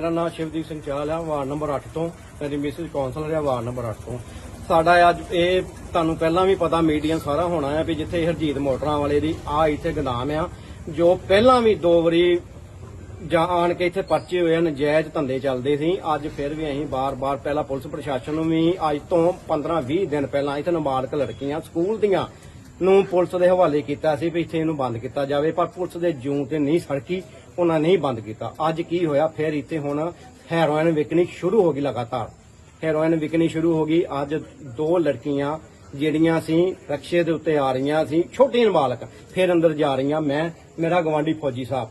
ਮੇਰਾ ਨਾਮ ਸ਼ਿਵਦੀਪ ਸਿੰਘ ਚਾਲ ਆ ਵਾਰਡ ਨੰਬਰ 8 ਤੋਂ ਮੇਰੀ ਮਿਸਿਸ ਕਾਉਂਸਲਰ ਆ ਵਾਰਡ ਨੰਬਰ 8 ਤੋਂ। ਸਾਡਾ ਅੱਜ ਇਹ ਤੁਹਾਨੂੰ ਪਹਿਲਾਂ ਵੀ ਪਤਾ, ਮੀਡੀਆ ਸਾਰਾ ਹੋਣਾ ਹੈ ਵੀ ਜਿੱਥੇ ਹਰਜੀਤ ਮੋਟਰਾਂ ਵਾਲੇ ਦੀ ਆ ਇੱਥੇ ਗਦਾਮ ਆ, ਜੋ ਪਹਿਲਾਂ ਵੀ ਦੋ ਵਾਰੀ ਜਾਂ ਆਣ ਕੇ ਇੱਥੇ ਪਰਚੇ ਹੋਏ ਨਜਾਇਜ਼ ਧੰਦੇ ਚੱਲਦੇ ਸੀ। ਅੱਜ ਫਿਰ ਵੀ ਅਸੀਂ ਬਾਰ-ਬਾਰ ਪਹਿਲਾਂ ਪੁਲਿਸ ਪ੍ਰਸ਼ਾਸਨ ਨੂੰ ਵੀ ਅੱਜ ਤੋਂ 15-20 ਦਿਨ ਪਹਿਲਾਂ ਇੱਥੇ ਨਾਬਾਲਗ ਲੜਕੀਆਂ ਸਕੂਲ ਦੀਆਂ ਨੂੰ ਪੁਲਿਸ ਦੇ ਹਵਾਲੇ ਕੀਤਾ ਸੀ ਵੀ ਇੱਥੇ ਇਹਨੂੰ ਬੰਦ ਕੀਤਾ ਜਾਵੇ, ਪਰ ਪੁਲਿਸ ਦੇ ਜੂੰ ਤੇ ਨਹੀਂ ਸੜਕੀ। ਉਹਨਾਂ ਨਹੀਂ ਬੰਦ ਕੀਤਾ। ਅੱਜ ਕੀ ਹੋਇਆ? ਫਿਰ ਇੱਥੇ ਹੁਣ ਹੈਰੋਇਨ ਵਿਕਣੀ ਸ਼ੁਰੂ ਹੋ ਗਈ ਲਗਾਤਾਰ। ਹੈਰੋਇਨ ਵਿਕਣੀ ਸ਼ੁਰੂ ਹੋ ਗਈ। ਅੱਜ ਦੋ ਲੜਕੀਆਂ ਜਿਹੜੀਆਂ ਸੀ ਰਕਸ਼ੇ ਦੇ ਉੱਤੇ ਆ ਰਹੀਆਂ ਸੀ, ਛੋਟੀ ਨਾਬਾਲਗ ਫਿਰ ਅੰਦਰ ਜਾ ਰਹੀਆਂ। ਮੈਂ, ਮੇਰਾ ਗਵਾਂਢੀ ਫੌਜੀ ਸਾਹਿਬ।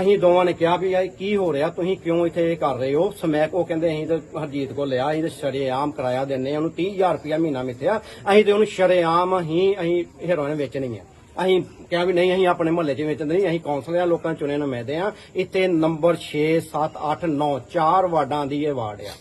ਅਸੀਂ ਦੋਵਾਂ ਨੇ ਕਿਹਾ ਵੀ ਇਹ ਕੀ ਹੋ ਰਿਹਾ? ਤੁਸੀਂ ਕਿਉਂ ਇੱਥੇ ਇਹ ਕਰ ਰਹੇ ਹੋ? ਸਮੈਕ ਉਹ ਕਹਿੰਦੇ, ਅਸੀਂ ਤਾਂ ਹਰਜੀਤ ਕੋਲ ਲਿਆ, ਅਸੀਂ ਤਾਂ ਸ਼ਰੇਆਮ ਕਿਰਾਇਆ ਦਿੰਨੇ ਆ ਉਹਨੂੰ 30000 ਰੁਪਇਆ ਮਹੀਨਾ ਮਿੱਥਿਆ। ਅਸੀਂ ਤੇ ਉਹਨੂੰ ਸ਼ਰੇਆਮ ਹੀ, ਅਸੀਂ ਹੈਰੋਇਨ ਵੇਚਣੀ ਹੈ। ਅਸੀਂ ਕਿਹਾ ਵੀ ਨਹੀਂ, ਅਸੀਂ ਆਪਣੇ ਮਹੱਲੇ 'ਚ ਵੇਚਦੇ ਨਹੀਂ, ਅਸੀਂ ਕੌਂਸਲਰ ਆ, ਲੋਕਾਂ ਚੁਣੇ ਨੁਮਾਇੰਦੇ ਆ। ਇੱਥੇ ਨੰਬਰ 6 7 8 9 ਚਾਰ ਵਾਰਡਾਂ ਦੀ ਇਹ ਵਾਰਡ ਆ।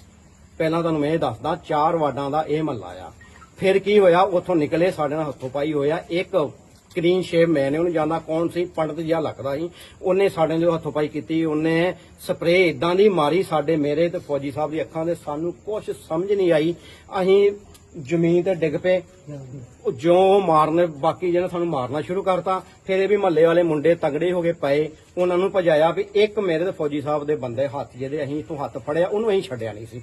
ਪਹਿਲਾਂ ਤੁਹਾਨੂੰ ਮੈਂ ਇਹ ਦੱਸਦਾ, ਚਾਰ ਵਾਰਡਾਂ ਦਾ ਇਹ ਮਹੱਲਾ ਆ। ਫਿਰ ਕੀ ਹੋਇਆ, ਉੱਥੋਂ ਨਿਕਲੇ, ਸਾਡੇ ਨਾਲ ਹੱਥੋਂ ਪਾਈ ਹੋਇਆ। ਇੱਕ ਕਲੀਨ ਸ਼ੇਪ ਮੈਂ ਨੇ ਉਹਨੂੰ ਜਾਂਦਾ ਕੌਣ ਸੀ, ਪੰਡਤ ਜਿਹਾ ਲੱਗਦਾ ਸੀ। ਉਹਨੇ ਸਾਡੇ ਜੋ ਹੱਥੋਂ ਪਾਈ ਕੀਤੀ, ਉਹਨੇ ਸਪਰੇਅ ਇਦਾਂ ਦੀ ਮਾਰੀ ਸਾਡੇ ਮੇਰੇ ਤੇ ਫੌਜੀ ਸਾਹਿਬ ਦੀ ਅੱਖਾਂ ਦੇ, ਸਾਨੂੰ ਕੁਝ ਸਮਝ ਨਹੀਂ ਆਈ। ਅਸੀਂ ਜ਼ਮੀਨ ਤੇ ਡਿੱਗ ਪਏ। ਉਹ ਜੋ ਮਾਰਨੇ ਬਾਕੀ ਜਿਹਨੇ ਸਾਨੂੰ ਮਾਰਨਾ ਸ਼ੁਰੂ ਕਰਤਾ ਫਿਰ ਇਹ ਵੀ ਮਹੱਲੇ ਵਾਲੇ ਮੁੰਡੇ ਤਗੜੇ ਹੋ ਗਏ ਪਏ। ਉਹਨਾਂ ਨੂੰ ਭਜਾਇਆ ਵੀ ਇੱਕ ਮੇਰੇ ਤੇ ਫੌਜੀ ਸਾਹਿਬ ਦੇ ਬੰਦੇ ਹੱਥ ਜਿਹਦੇ ਅਸੀਂ ਤੋਂ ਹੱਥ ਫੜਿਆ ਉਹਨੂੰ ਅਸੀਂ ਛੱਡਿਆ ਨਹੀਂ ਸੀ।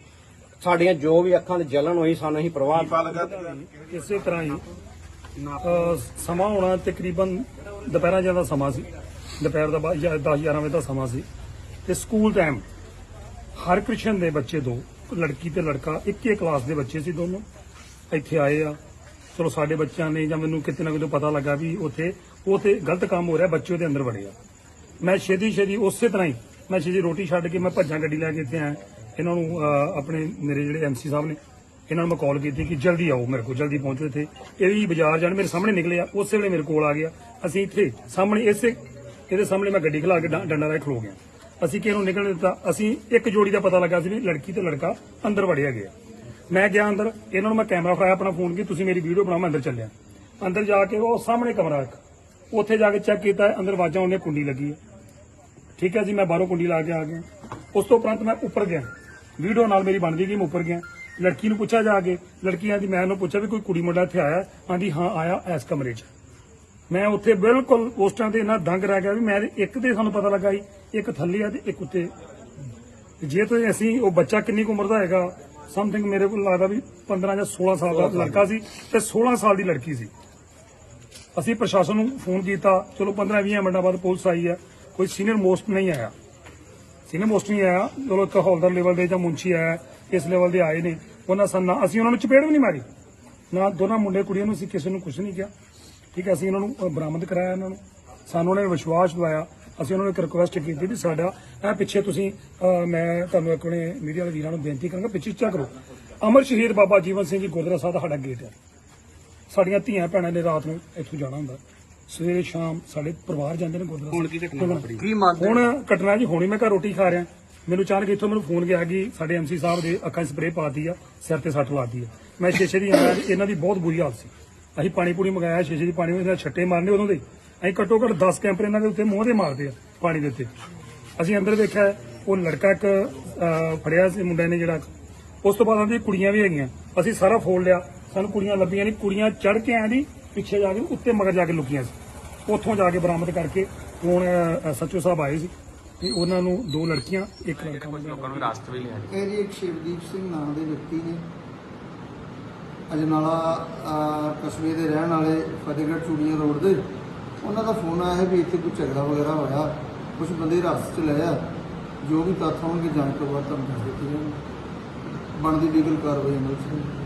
ਸਾਡੀਆਂ ਜੋ ਵੀ ਅੱਖਾਂ ਦੇ ਜਲਨ ਹੋਈ ਸਾਨੂੰ ਅਸੀਂ ਪ੍ਰਵਾਹ ਇਸੇ ਤਰ੍ਹਾਂ ਹੀ ਅਹ ਸਮਾਂ ਹੋਣਾ ਤਕਰੀਬਨ ਦੁਪਹਿਰਾਂ ਜਿਹਾ ਸਮਾਂ ਸੀ। ਦੁਪਹਿਰ ਦਾ 10 11 ਵਜੇ ਦਾ ਸਮਾਂ ਸੀ। ਤੇ ਸਕੂਲ ਟਾਈਮ ਹਰ ਕ੍ਰਿਸ਼ਨ ਦੇ ਬੱਚੇ ਦੋ ਲੜਕੀ ਤੇ ਲੜਕਾ ਇੱਕੇ ਕਲਾਸ ਦੇ ਬੱਚੇ ਸੀ ਦੋਨੋਂ। ਇੱਥੇ ਆਏ ਆ। ਚਲੋ, ਸਾਡੇ ਬੱਚਿਆਂ ਨੇ ਜਾਂ ਮੈਨੂੰ ਕਿਤੇ ਨਾ ਕਿਤੇ ਪਤਾ ਲੱਗਾ ਵੀ ਉੱਥੇ ਉਹ ਤੇ ਗਲਤ ਕੰਮ ਹੋ ਰਿਹਾ, ਬੱਚੇ ਉਹਦੇ ਅੰਦਰ ਵੜੇ ਆ। ਮੈਂ ਛੇਤੀ ਛੇਦੀ ਉਸੇ ਤਰ੍ਹਾਂ ਹੀ, ਮੈਂ ਛੇਤੀ ਰੋਟੀ ਛੱਡ ਕੇ ਮੈਂ ਭੱਜਾਂ ਗੱਡੀ ਲੈ ਕੇ ਇੱਥੇ ਆਇਆ। ਇਹਨਾਂ ਨੂੰ ਆਪਣੇ ਮੇਰੇ ਜਿਹੜੇ ਐਮਸੀ ਸਾਹਿਬ ਨੇ, ਇਹਨਾਂ ਨੂੰ ਮੈਂ ਕਾਲ ਕੀਤੀ ਕਿ ਜਲਦੀ ਆਓ ਮੇਰੇ ਕੋਲ, ਜਲਦੀ ਪਹੁੰਚੋ ਇੱਥੇ। ਇਹ ਵੀ ਬਾਜ਼ਾਰ ਜਾਣ, ਮੇਰੇ ਸਾਹਮਣੇ ਨਿਕਲੇ ਆ, ਉਸੇ ਵੇਲੇ ਮੇਰੇ ਕੋਲ ਆ ਗਿਆ। ਅਸੀਂ ਇੱਥੇ, ਸਾਹਮਣੇ ਇਸੇ, ਇਹਦੇ ਸਾਹਮਣੇ ਮੈਂ ਗੱਡੀ ਖਲਾ ਕੇ ਡੰਡਾ ਰਾਏ ਖਲੋ ਗਿਆ। ਅਸੀਂ ਕਿ ਇਹਨੂੰ ਨਿਕਲਣ ਦਿੱਤਾ। ਅਸੀਂ ਇੱਕ ਜੋੜੀ ਦਾ ਪਤਾ ਲੱਗਾ ਸੀ ਵੀ ਲੜਕੀ ਤੇ ਲੜਕਾ ਅੰਦਰ ਵੜਿਆ ਗਿਆ। ਮੈਂ ਗਿਆ ਅੰਦਰ, ਇਹਨਾਂ ਨੂੰ ਮੈਂ ਕੈਮਰਾ ਫੜਾਇਆ, ਆਪਣਾ ਫੋਨ ਕੀ ਤੁਸੀਂ ਮੇਰੀ ਵੀਡੀਓ ਬਣਾਓ, ਮੈਂ ਅੰਦਰ ਚੱਲਿਆ। ਅੰਦਰ ਜਾ ਕੇ ਉਹ ਸਾਹਮਣੇ ਕਮਰਾ ਇੱਕ। ਉੱਥੇ ਜਾ ਕੇ ਚੈੱਕ ਕੀਤਾ ਅੰਦਰ ਵਾਜਾਂ ਉਹਨੇ ਕੁੰਡੀ ਲੱਗੀ ਹੈ। ਠੀਕ ਹੈ ਜੀ, ਮੈਂ ਬਾਹਰੋਂ ਕੁੰਡੀ ਲਾ ਕੇ ਆ ਗਿਆ। ਉਸ ਤੋਂ ਉਪਰੰਤ ਮੈਂ ਉੱਪਰ ਗਿਆ। ਵੀਡੀਓ ਨਾਲ ਮੇਰੀ ਬਣਦੀ ਗਈ, ਮੈਂ ਉੱਪਰ ਗਿਆ। ਲੜਕੀ ਨੂੰ ਪੁੱਛਿਆ ਜਾ ਕੇ ਲੜਕੀਆਂ ਦੀ ਮੈਂ ਉਹਨੂੰ ਪੁੱਛਿਆ ਵੀ ਕੋਈ ਕੁੜੀ ਮੁੰਡਾ ਇੱਥੇ ਆਇਆ ਆਂਦੀ ਹਾਂ, ਆਇਆ ਇਸ ਕਮਰੇ 'ਚ। ਮੈਂ ਉੱਥੇ ਬਿਲਕੁਲ ਉਸ ਟਾਈਮ ਤੇ ਇੰਨਾ ਦੰਗ ਰਹਿ ਗਿਆ ਵੀ ਮੈਂ ਇੱਕ ਤੇ ਸਾਨੂੰ ਪਤਾ ਲੱਗਾ ਜੀ, ਇੱਕ ਥੱਲੇ ਆ ਤੇ ਇੱਕ ਉੱਤੇ। ਜੇ ਤੇ ਅਸੀਂ, ਉਹ ਬੱਚਾ ਕਿੰਨੀ ਕੁ ਉਮਰ ਦਾ ਹੈਗਾ ਸਮਥਿੰਗ ਮੇਰੇ ਕੋਲ ਲੱਗਦਾ ਵੀ 15 ਜਾਂ 16 ਸਾਲ ਦਾ ਲੜਕਾ ਸੀ ਤੇ 16 ਸਾਲ ਦੀ ਲੜਕੀ ਸੀ। ਅਸੀਂ ਪ੍ਰਸ਼ਾਸਨ ਨੂੰ ਫੋਨ ਕੀਤਾ ਚਲੋ 15 20 ਮਿੰਟਾਂ ਬਾਅਦ ਪੁਲਿਸ ਆਈ ਹੈ ਕੋਈ ਸੀਨੀਅਰ ਮੋਸਟ ਨਹੀਂ ਆਇਆ। ਸੀਨੀਅਰ ਮੋਸਟ ਨਹੀਂ ਆਇਆ ਚਲੋ ਇੱਕ ਹੌਲਦਾਰ ਲੈਵਲ ਦੇ ਜਾਂ ਮੁੰਸ਼ੀ ਆਇਆ ਇਸ ਲੈਵਲ ਦੇ ਆਏ ਨੇ ਉਹਨਾਂ ਸਾਨੂੰ ਅਸੀਂ ਉਹਨਾਂ ਨੂੰ ਚਪੇੜ ਵੀ ਨਹੀਂ ਮਾਰੀ। ਨਾ ਦੋਨਾਂ ਮੁੰਡੇ ਕੁੜੀਆਂ ਨੂੰ ਅਸੀਂ ਕਿਸੇ ਨੂੰ ਕੁਝ ਨਹੀਂ ਕਿਹਾ। ਠੀਕ ਹੈ ਅਸੀਂ ਉਹਨਾਂ ਨੂੰ ਬਰਾਮਦ ਕਰਾਇਆ ਉਹਨਾਂ ਨੂੰ। ਸਾਨੂੰ ਉਹਨਾਂ ਨੇ ਵਿਸ਼ਵਾਸ ਦਿਵਾਇਆ। ਅਸੀਂ ਉਹਨਾਂ ਨੂੰ ਇੱਕ ਰਿਕੁਐਸਟ ਕੀਤੀ ਵੀ ਸਾਡਾ ਇਹ ਪਿੱਛੇ ਤੁਸੀਂ ਮੈਂ ਤੁਹਾਨੂੰ ਆਪਣੇ ਮੀਡੀਆ ਦੇ ਵੀਰਾਂ ਨੂੰ ਬੇਨਤੀ ਕਰਾਂਗਾ ਪਿੱਛੇ ਚੈੱਕ ਕਰੋ। ਅਮਰ ਸ਼ਹੀਦ ਬਾਬਾ ਜੀਵਨ ਸਿੰਘ ਜੀ ਗੁਰਦੁਆਰਾ ਸਾਹਿਬ ਦਾ ਸਾਡਾ ਗੇਟ ਹੈ। ਸਾਡੀਆਂ ਧੀਆਂ ਭੈਣਾਂ ਨੇ ਰਾਤ ਨੂੰ ਇੱਥੋਂ ਜਾਣਾ ਹੁੰਦਾ। ਸਵੇਰੇ ਸ਼ਾਮ ਸਾਡੇ ਪਰਿਵਾਰ ਜਾਂਦੇ ਨੇ ਗੁਰਦੁਆਰਾ ਹੁਣ ਕੀ ਘਟਨਾ ਕੀ ਹੁਣ ਘਟਨਾ ਜੀ ਹੋਣੀ ਮੈਂ ਘਰ ਰੋਟੀ ਖਾ ਰਿਹਾ। ਮੈਨੂੰ ਅਚਾਨਕ ਇੱਥੋਂ ਮੈਨੂੰ ਫੋਨ ਗਿਆ ਕਿ ਸਾਡੇ ਐਮਸੀ ਸਾਹਿਬ ਦੇ ਅੱਖਾਂ 'ਚ ਸਪਰੇਅ ਪਾਤੀ ਆ ਸਿਰ ਤੇ ਸੱਟ ਲਾਤੀ ਆ। ਮੈਂ ਸ਼ੀਸ਼ੇ ਦੀ ਆਇਆ ਇਹਨਾਂ ਦੀ ਬਹੁਤ ਬੁਰੀ ਹਾਲਤ ਸੀ। ਅਸੀਂ ਪਾਣੀ ਪੂਰੀ ਮੰਗਾਇਆ ਸ਼ੀਸ਼ੇ ਦੀ ਪਾਣੀ ਉਹਨਾਂ ਛੱਟੇ ਮਾਰਨੇ ਉਦੋਂ ਦੇ। ਅਸੀਂ ਘੱਟੋ ਘੱਟ 10 ਕੈਂਪਰ ਇਹਨਾਂ ਦੇ ਉੱਤੇ ਮੂੰਹ ਦੇ ਮਾਰਦੇ ਆ ਪਾਣੀ ਦੇ ਉੱਤੇ। ਅਸੀਂ ਅੰਦਰ ਵੇਖਿਆ ਉਹ ਲੜਕਾ ਇੱਕ ਫੜਿਆ ਸੀ ਮੁੰਡੇ ਨੇ ਜਿਹੜਾ। ਉਸ ਤੋਂ ਬਾਅਦ ਉਹਦੀ ਕੁੜੀਆਂ ਵੀ ਹੈਗੀਆਂ। ਅਸੀਂ ਸਾਰਾ ਫੋਲ ਲਿਆ। ਸਾਨੂੰ ਕੁੜੀਆਂ ਲੱਭੀਆਂ ਨਹੀਂ ਕੁੜੀਆਂ ਚੜ ਕੇ ਆਂਦੀ ਦੀ ਪਿੱਛੇ ਜਾ ਕੇ ਉੱਤੇ ਮਗਰ ਜਾ ਕੇ ਲੁਕੀਆਂ ਸੀ। ਉੱਥੋਂ ਜਾ ਕੇ ਬਰਾਮਦ ਕਰਕੇ ਹੁਣ ਸੱਚੋ ਸਾਹਿਬ ਆਏ ਸੀ ਤੇ ਉਹਨਾਂ ਨੂੰ ਦੋ ਲੜਕੀਆਂ ਇੱਕ ਲੜਕਾ ਲੋਕਾਂ ਨੂੰ ਰਾਸਤ ਵੀ ਲਿਆ ਇਹ ਜੀ ਇੱਕ ਸ਼ਿਵਦੀਪ ਸਿੰਘ ਨਾਮ ਦੇ ਵਿਅਕਤੀ ਨੇ। ਅਜਨਾਲਾ ਕਸਬੇ ਦੇ ਰਹਿਣ ਵਾਲੇ ਫਤਿਹਗੜ੍ਹ ਚੂੜੀਆਂ ਰੋਡ ਦੇ। ਉਹਨਾਂ ਦਾ ਫੋਨ ਆਇਆ ਵੀ ਇੱਥੇ ਕੋਈ ਝਗੜਾ ਵਗੈਰਾ ਹੋਇਆ ਕੁਝ ਬੰਦੇ ਹਿਰਾਸਤ 'ਚ ਲਏ ਆ। ਜੋ ਵੀ ਤੱਥ ਹੋਣਗੇ ਜਾਣ ਤੋਂ ਬਾਅਦ ਤੁਹਾਨੂੰ ਦੱਸ ਦਿੱਤੇ ਜਾਣਗੇ ਬਣਦੀ ਲੀਗਲ ਕਾਰਵਾਈ ਅਮਲ 'ਚ